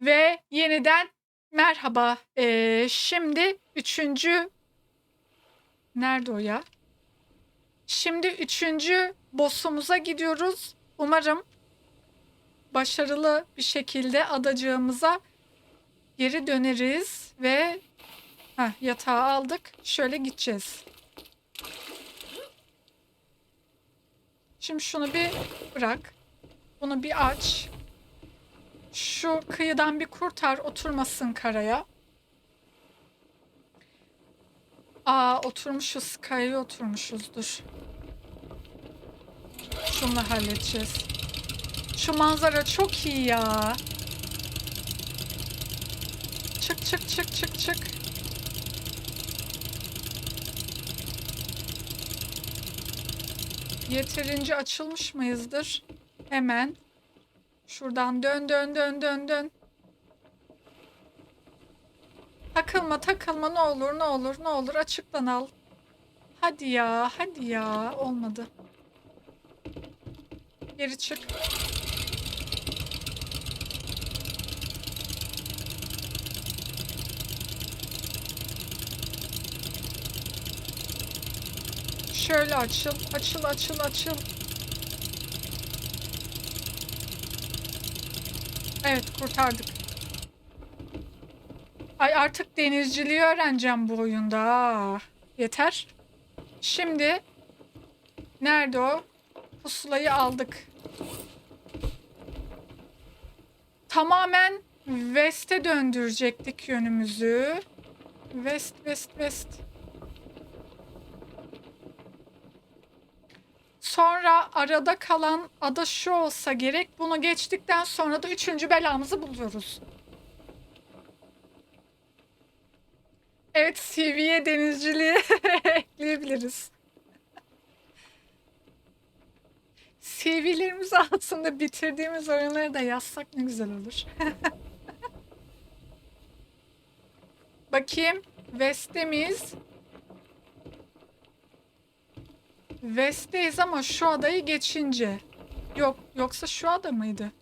Ve yeniden merhaba. Ee, şimdi üçüncü... Nerede o ya? Şimdi üçüncü boss'umuza gidiyoruz. Umarım başarılı bir şekilde adacığımıza geri döneriz ve heh, yatağı aldık. Şöyle gideceğiz. Şimdi şunu bir bırak. Bunu bir aç. Şu kıyıdan bir kurtar oturmasın karaya. Aa oturmuşuz. Kayaya oturmuşuzdur. Şunla halledeceğiz. Şu manzara çok iyi ya. Çık çık çık çık çık. Yeterince açılmış mıyızdır? Hemen. Şuradan dön dön dön dön dön. Takılma takılma ne olur ne olur ne olur açıktan al. Hadi ya hadi ya olmadı. Geri çık. Şöyle açıl, açıl, açıl, açıl. Evet, kurtardık. Ay artık denizciliği öğreneceğim bu oyunda. Yeter. Şimdi nerede o? Pusulayı aldık. Tamamen West'e döndürecektik yönümüzü. West, West, West. Sonra arada kalan ada şu olsa gerek. Bunu geçtikten sonra da üçüncü belamızı buluyoruz. Evet CV'ye denizciliği ekleyebiliriz. CV'lerimizi aslında bitirdiğimiz oyunları da yazsak ne güzel olur. Bakayım. West'te miyiz? West'teyiz ama şu adayı geçince. Yok, yoksa şu ada mıydı?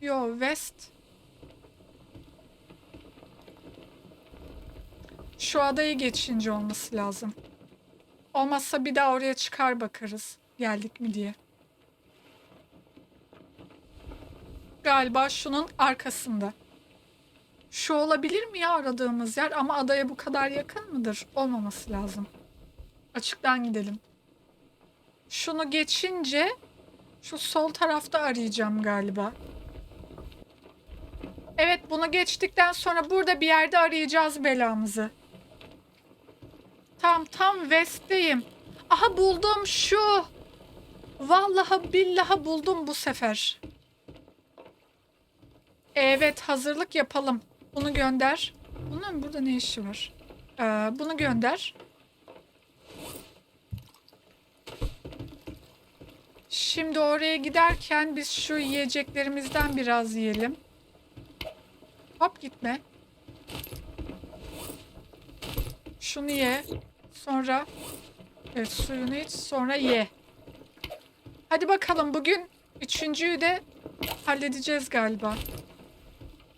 Yo, West. Şu adayı geçince olması lazım. Olmazsa bir daha oraya çıkar bakarız. Geldik mi diye. Galiba şunun arkasında. Şu olabilir mi ya aradığımız yer ama adaya bu kadar yakın mıdır? Olmaması lazım. Açıktan gidelim. Şunu geçince şu sol tarafta arayacağım galiba. Evet bunu geçtikten sonra burada bir yerde arayacağız belamızı. Tam tam west'teyim. Aha buldum şu. Vallahi billahi buldum bu sefer. Evet hazırlık yapalım. Bunu gönder. Bunun burada ne işi var? Ee, bunu gönder. Şimdi oraya giderken biz şu yiyeceklerimizden biraz yiyelim. Hop gitme. Şunu ye. Sonra evet, suyunu iç. Sonra ye. Hadi bakalım bugün üçüncüyü de halledeceğiz galiba.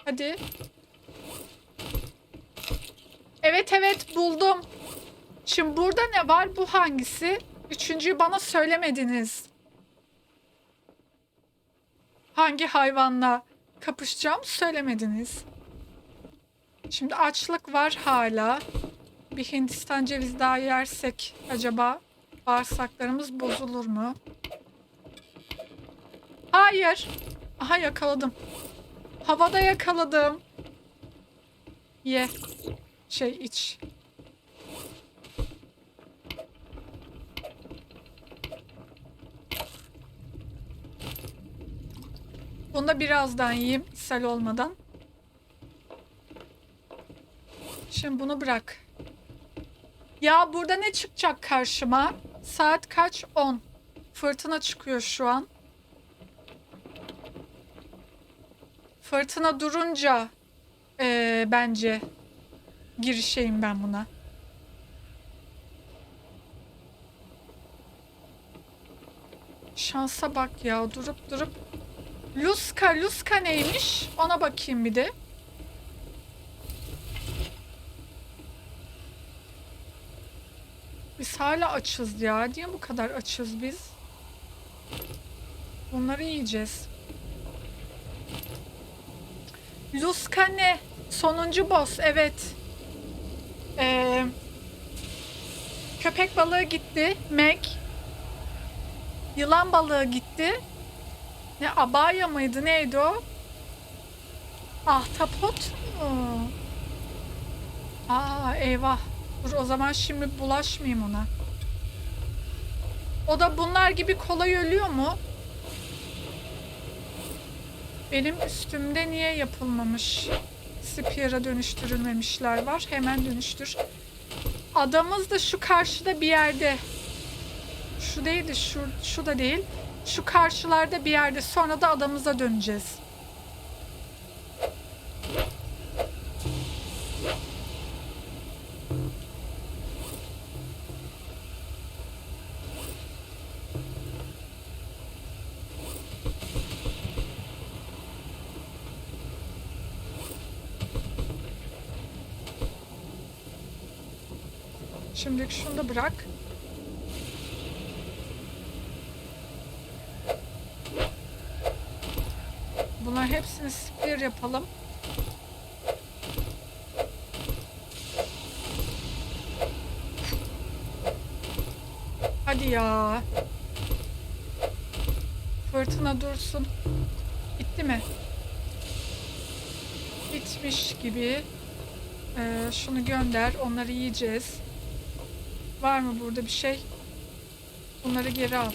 Hadi. Evet evet buldum. Şimdi burada ne var? Bu hangisi? Üçüncüyü bana söylemediniz. Hangi hayvanla kapışacağım söylemediniz. Şimdi açlık var hala. Bir Hindistan cevizi daha yersek acaba bağırsaklarımız bozulur mu? Hayır. Aha yakaladım. Havada yakaladım. Ye. Şey iç. Bunu da birazdan yiyeyim ishal olmadan. Şimdi bunu bırak. Ya burada ne çıkacak karşıma? Saat kaç? 10. Fırtına çıkıyor şu an. Fırtına durunca eee, bence girişeyim ben buna. Şansa bak ya durup durup. Luska, Luska neymiş? Ona bakayım bir de. Biz hala açız ya. Niye bu kadar açız biz? Bunları yiyeceğiz. Luska ne? Sonuncu boss. Evet. Ee, köpek balığı gitti. Meg. Yılan balığı gitti. Ne abaya mıydı? Neydi o? Ahtapot mu? Aa eyvah. Dur o zaman şimdi bulaşmayayım ona. O da bunlar gibi kolay ölüyor mu? Benim üstümde niye yapılmamış? Spear'a dönüştürülmemişler var. Hemen dönüştür. Adamız da şu karşıda bir yerde. Şu değildi, şu, şu da değil. Şu karşılarda bir yerde. Sonra da adamıza döneceğiz. Şimdi şunu da bırak. Bunlar hepsini spear yapalım. Hadi ya. Fırtına dursun. Bitti mi? Bitmiş gibi. Ee, şunu gönder. Onları yiyeceğiz. Var mı burada bir şey? Bunları geri al.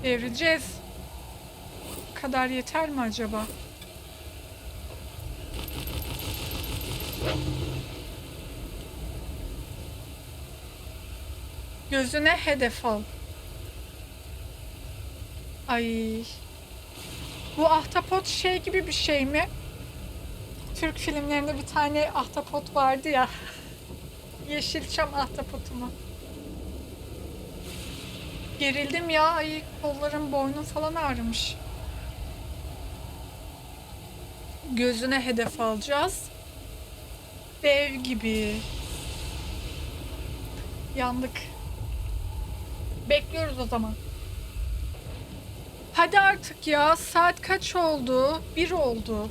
Hop. Devireceğiz. Bu kadar yeter mi acaba? Gözüne hedef al. Ay. Bu ahtapot şey gibi bir şey mi? Türk filmlerinde bir tane ahtapot vardı ya. Yeşilçam ahtapotu mu? Gerildim ya. Ay kollarım boynum falan ağrımış. Gözüne hedef alacağız. Dev gibi. Yandık. Bekliyoruz o zaman. Hadi artık ya. Saat kaç oldu? Bir oldu.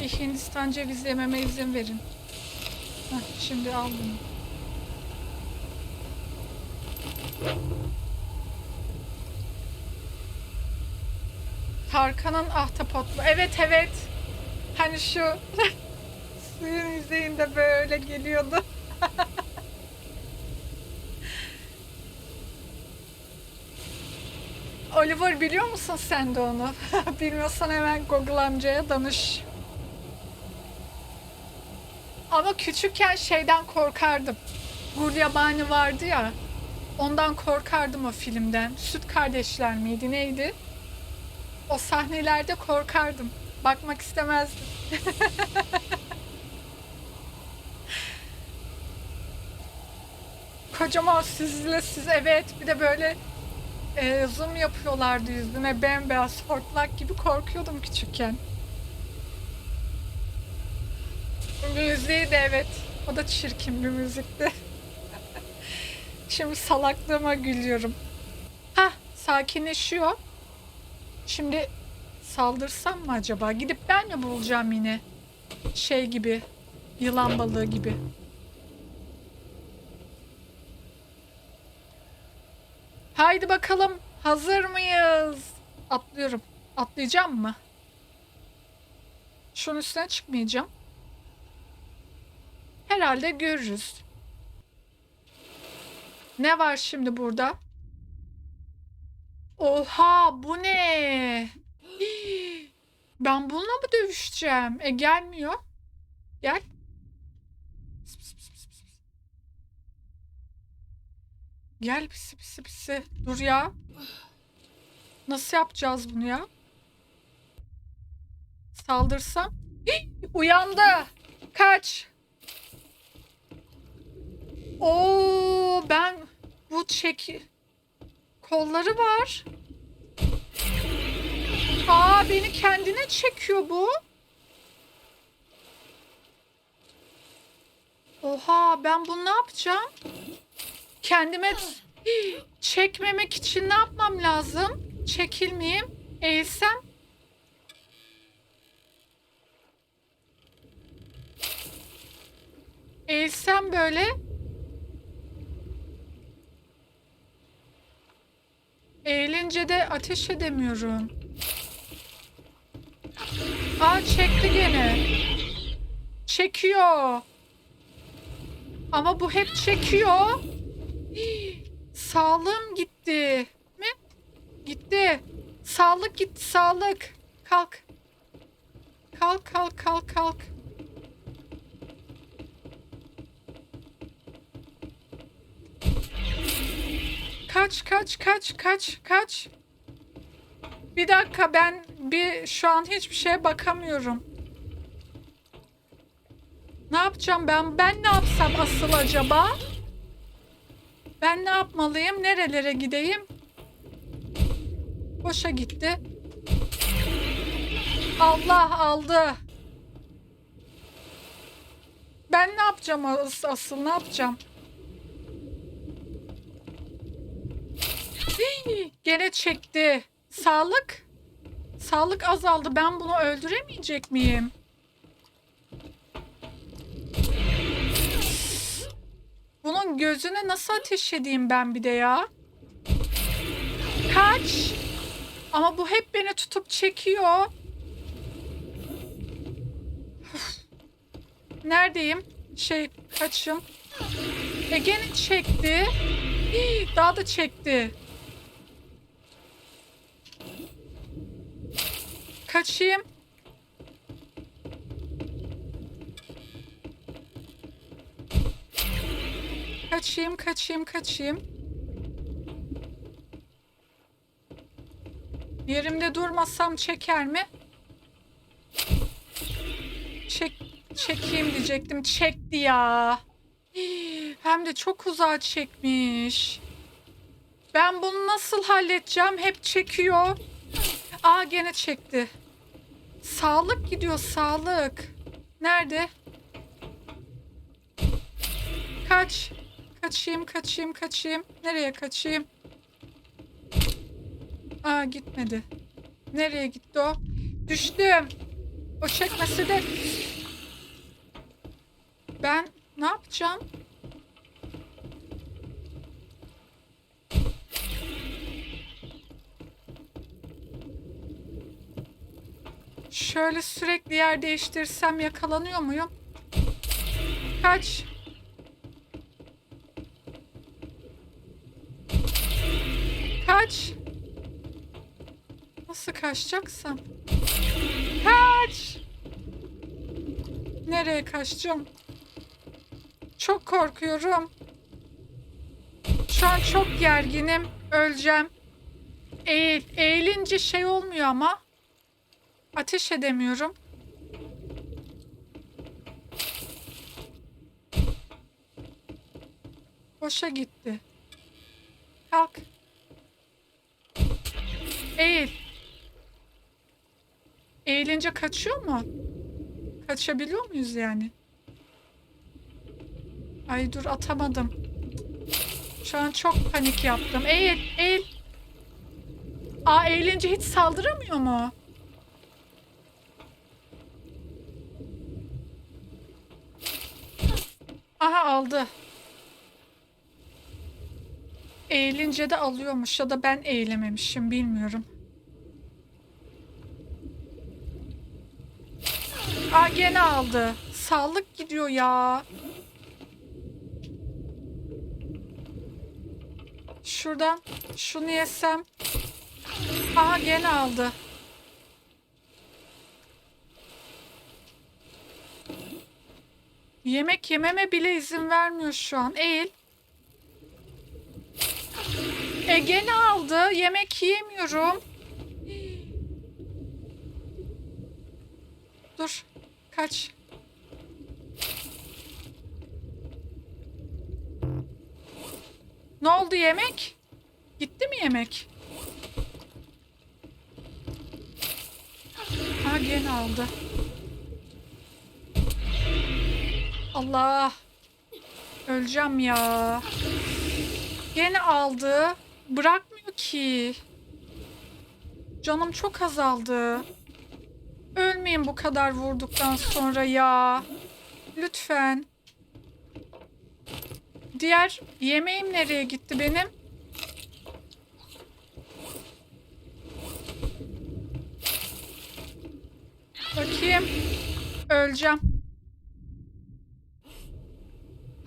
Bir Hindistan cevizi yememe izin verin. Heh, şimdi al bunu. Tarkan'ın ahtapotlu. Evet evet. Hani şu suyun yüzeyinde böyle geliyordu. Oliver biliyor musun sen de onu? Bilmiyorsan hemen Google amcaya danış. Ama küçükken şeyden korkardım. Gulyabani vardı ya. Ondan korkardım o filmden. Süt kardeşler miydi neydi? O sahnelerde korkardım. Bakmak istemezdim. Kocaman süzüle süz evet bir de böyle e, zoom yapıyorlardı yüzüme bembeyaz hortlak gibi korkuyordum küçükken. Müziği de evet. O da çirkin bir müzikti. Şimdi salaklığıma gülüyorum. Hah sakinleşiyor. Şimdi saldırsam mı acaba? Gidip ben mi bulacağım yine? Şey gibi. Yılan balığı gibi. Haydi bakalım. Hazır mıyız? Atlıyorum. Atlayacağım mı? Şunun üstüne çıkmayacağım. Herhalde görürüz. Ne var şimdi burada? Oha bu ne? Ben bununla mı dövüşeceğim? E gelmiyor. Gel. Gel pisi pisi pisi. Dur ya. Nasıl yapacağız bunu ya? Saldırsam. Hii, uyandı. Kaç. Oo ben bu çek Kolları var. Aa beni kendine çekiyor bu. Oha ben bunu ne yapacağım? Kendime çekmemek için ne yapmam lazım? Çekilmeyeyim. Eğilsem. Eğilsem böyle. Eğilince de ateş edemiyorum. Aa çekti gene. Çekiyor. Ama bu hep çekiyor. Sağlığım gitti. Mi? Gitti. Sağlık gitti sağlık. Kalk. Kalk kalk kalk kalk. Kaç kaç kaç kaç kaç. Bir dakika ben bir şu an hiçbir şeye bakamıyorum. Ne yapacağım ben? Ben ne yapsam asıl acaba? Ben ne yapmalıyım? Nerelere gideyim? Boşa gitti. Allah aldı. Ben ne yapacağım as- asıl ne yapacağım? Hii, Gene çekti. Sağlık. Sağlık azaldı. Ben bunu öldüremeyecek miyim? Bunun gözüne nasıl ateş edeyim ben bir de ya? Kaç. Ama bu hep beni tutup çekiyor. Neredeyim? Şey kaçım. E gene çekti. Hii, Daha da çekti. Kaçayım. Kaçayım, kaçayım, kaçayım. Yerimde durmazsam çeker mi? Çek, çekeyim diyecektim. Çekti ya. Hem de çok uzağa çekmiş. Ben bunu nasıl halledeceğim? Hep çekiyor. Aa gene çekti. Sağlık gidiyor sağlık. Nerede? Kaç. Kaçayım kaçayım kaçayım. Nereye kaçayım? Aa gitmedi. Nereye gitti o? Düştüm. O çekmesi de... Ben ne yapacağım? Şöyle sürekli yer değiştirsem yakalanıyor muyum? Kaç. Kaç. Nasıl kaçacaksam? Kaç. Nereye kaçacağım? Çok korkuyorum. Şu an çok gerginim. Öleceğim. Eğil. Eğilince şey olmuyor ama. Ateş edemiyorum. Boşa gitti. Kalk. Eğil. Eğilince kaçıyor mu? Kaçabiliyor muyuz yani? Ay dur atamadım. Şu an çok panik yaptım. Eğil, eğil. Aa eğilince hiç saldıramıyor mu? Aha aldı. Eğilince de alıyormuş ya da ben eğilememişim bilmiyorum. Aa gene aldı. Sağlık gidiyor ya. Şuradan şunu yesem. Aha gene aldı. Yemek yememe bile izin vermiyor şu an. Eğil. E gene aldı. Yemek yiyemiyorum. Dur. Kaç. Ne oldu yemek? Gitti mi yemek? Ha gene aldı. Allah. Öleceğim ya. Gene aldı. Bırakmıyor ki. Canım çok azaldı. Ölmeyin bu kadar vurduktan sonra ya. Lütfen. Diğer yemeğim nereye gitti benim? Bakayım. Öleceğim.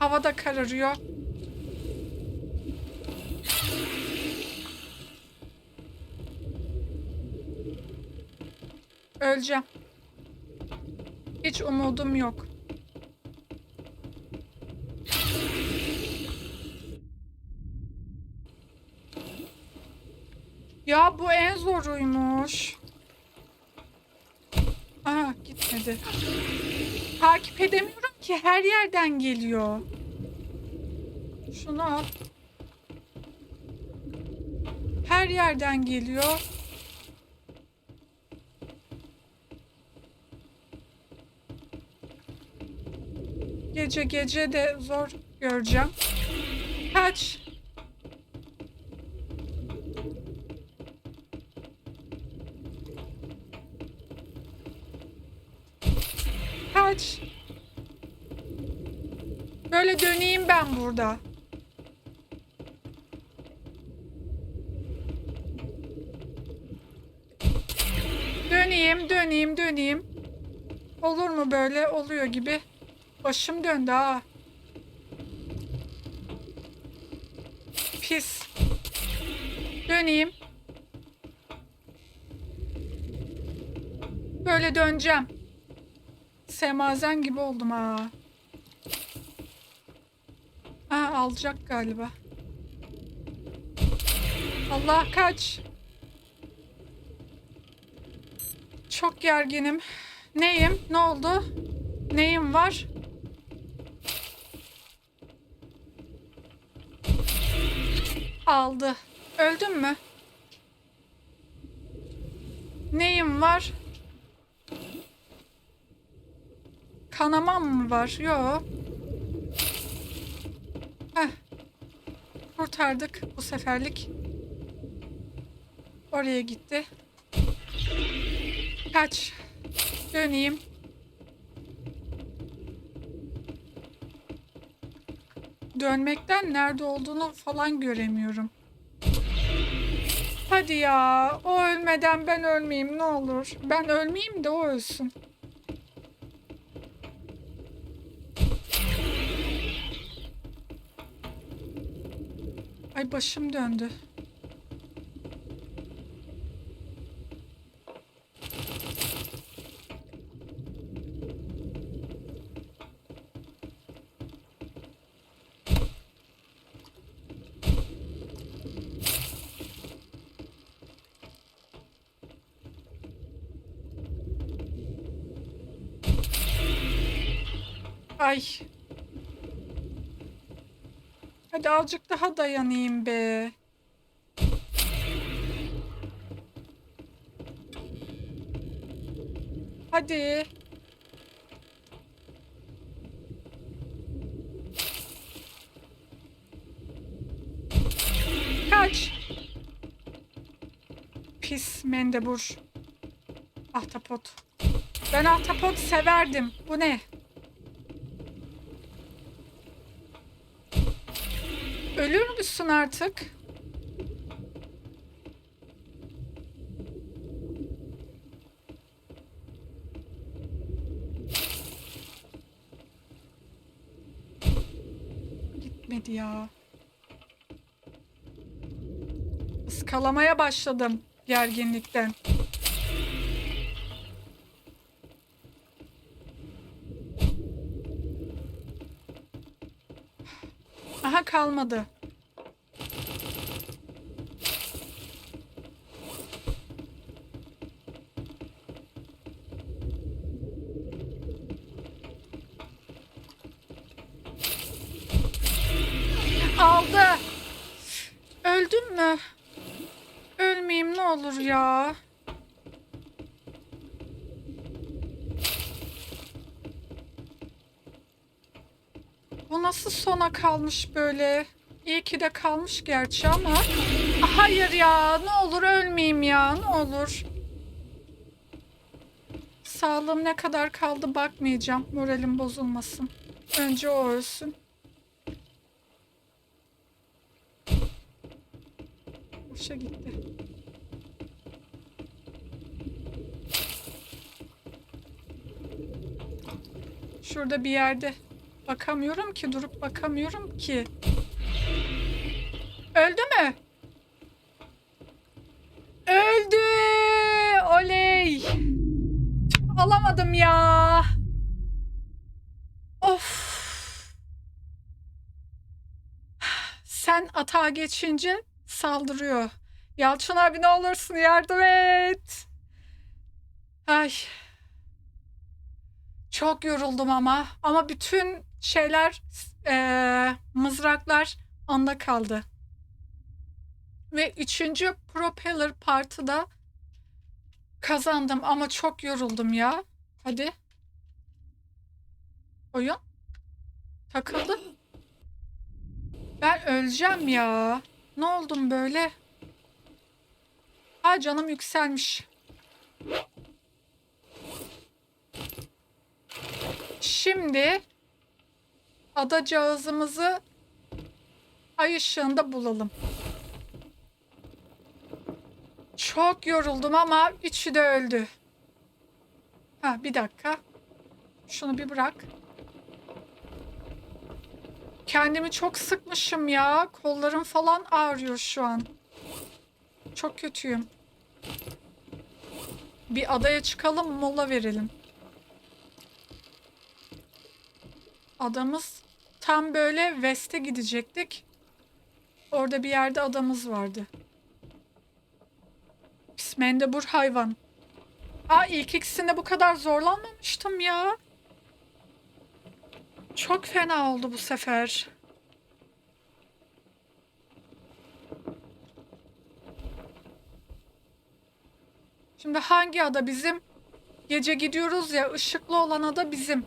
Hava da kararıyor. Öleceğim. Hiç umudum yok. Ya bu en zoruymuş. Aa gitmedi. Takip edemiyorum ki her yerden geliyor. Şunu al. Her yerden geliyor. Gece gece de zor göreceğim. Kaç. Kaç. Böyle döneyim ben burada. Döneyim, döneyim. Olur mu böyle? Oluyor gibi. Başım döndü ha. Pis. Döneyim. Böyle döneceğim. Semazen gibi oldum ha. Ha alacak galiba. Allah kaç. Çok gerginim. Neyim? Ne oldu? Neyim var? Aldı. Öldün mü? Neyim var? Kanamam mı var? Yok. Heh. Kurtardık bu seferlik. Oraya gitti. Kaç. Döneyim. Dönmekten nerede olduğunu falan göremiyorum. Hadi ya. O ölmeden ben ölmeyeyim ne olur. Ben ölmeyeyim de o ölsün. Ay başım döndü. Ay. Hadi azıcık daha dayanayım be. Hadi. Kaç. Pis mendebur. Ahtapot. Ben ahtapot severdim. Bu ne? Müsün artık? Gitmedi ya. Iskalamaya başladım gerginlikten. Aha kalmadı. Aldı. Öldün öleyim mi? Ölmeyeyim ne olur ya. Bu nasıl sona kalmış böyle? İyi ki de kalmış gerçi ama. Hayır ya ne olur ölmeyeyim ya ne olur. Sağlığım ne kadar kaldı bakmayacağım. Moralim bozulmasın. Önce o ölsün. Boşa gitti. Şurada bir yerde bakamıyorum ki durup bakamıyorum ki. Öldü mü? Öldü! Oley! Alamadım ya. Of. Sen atağa geçince saldırıyor. Yalçın abi ne olursun yardım et. Ay. Çok yoruldum ama. Ama bütün şeyler, eee, mızraklar anda kaldı. Ve üçüncü propeller partı da kazandım ama çok yoruldum ya. Hadi. Oyun. Takıldı. Ben öleceğim ya. Ne oldum böyle? Ha canım yükselmiş. Şimdi adacağızımızı ay ışığında bulalım. Çok yoruldum ama üçü de öldü. Ha bir dakika. Şunu bir bırak. Kendimi çok sıkmışım ya. Kollarım falan ağrıyor şu an. Çok kötüyüm. Bir adaya çıkalım mola verelim. Adamız tam böyle West'e gidecektik. Orada bir yerde adamız vardı. Pis mendebur hayvan. Aa ilk ikisinde bu kadar zorlanmamıştım ya. Çok fena oldu bu sefer. Şimdi hangi ada bizim? Gece gidiyoruz ya ışıklı olan ada bizim.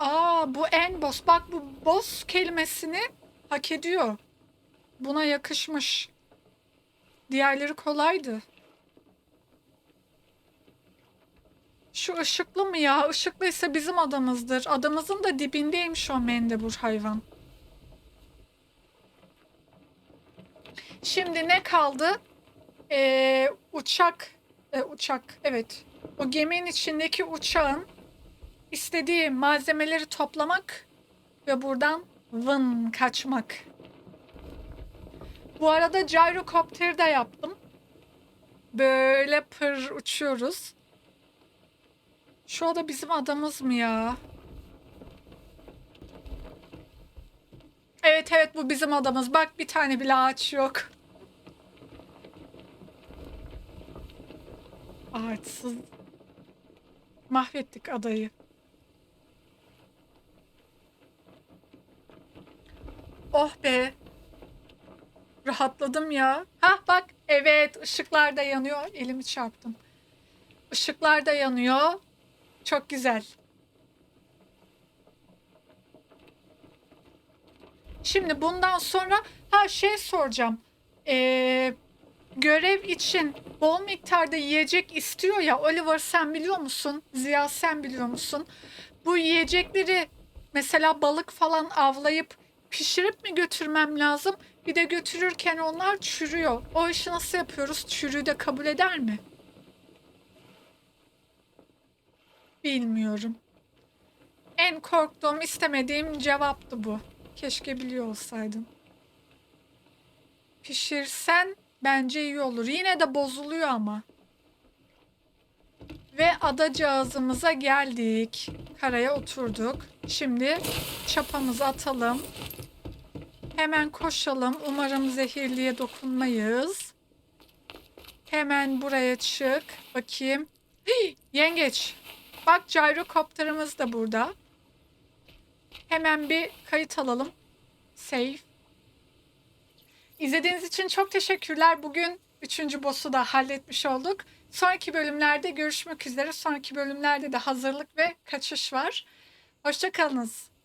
Aa bu en boss. Bak bu boss kelimesini hak ediyor. Buna yakışmış. Diğerleri kolaydı. Şu ışıklı mı ya? Işıklıysa bizim adamızdır. Adamızın da dibindeymiş o mendebur hayvan. Şimdi ne kaldı? Ee, uçak. Ee, uçak. Evet. O geminin içindeki uçağın istediği malzemeleri toplamak ve buradan vın kaçmak. Bu arada gyrocopter de yaptım. Böyle pır uçuyoruz. Şu ada bizim adamız mı ya? Evet evet bu bizim adamız. Bak bir tane bile ağaç yok. Ağaçsız. Mahvettik adayı. Oh be. Rahatladım ya. Ha bak evet ışıklar da yanıyor. Elimi çarptım. Işıklar da yanıyor. Çok güzel. Şimdi bundan sonra ha şey soracağım. Ee, görev için bol miktarda yiyecek istiyor ya Oliver sen biliyor musun? Ziya sen biliyor musun? Bu yiyecekleri mesela balık falan avlayıp pişirip mi götürmem lazım? Bir de götürürken onlar çürüyor. O işi nasıl yapıyoruz? Çürüğü de kabul eder mi? Bilmiyorum. En korktuğum, istemediğim cevaptı bu. Keşke biliyor olsaydım. Pişirsen bence iyi olur. Yine de bozuluyor ama. Ve adacağızımıza geldik. Karaya oturduk. Şimdi çapamızı atalım. Hemen koşalım. Umarım zehirliye dokunmayız. Hemen buraya çık. Bakayım. Hii, yengeç. Bak gyrocopter'ımız da burada. Hemen bir kayıt alalım. Save. İzlediğiniz için çok teşekkürler. Bugün üçüncü boss'u da halletmiş olduk. Sonraki bölümlerde görüşmek üzere. Sonraki bölümlerde de hazırlık ve kaçış var. Hoşçakalınız.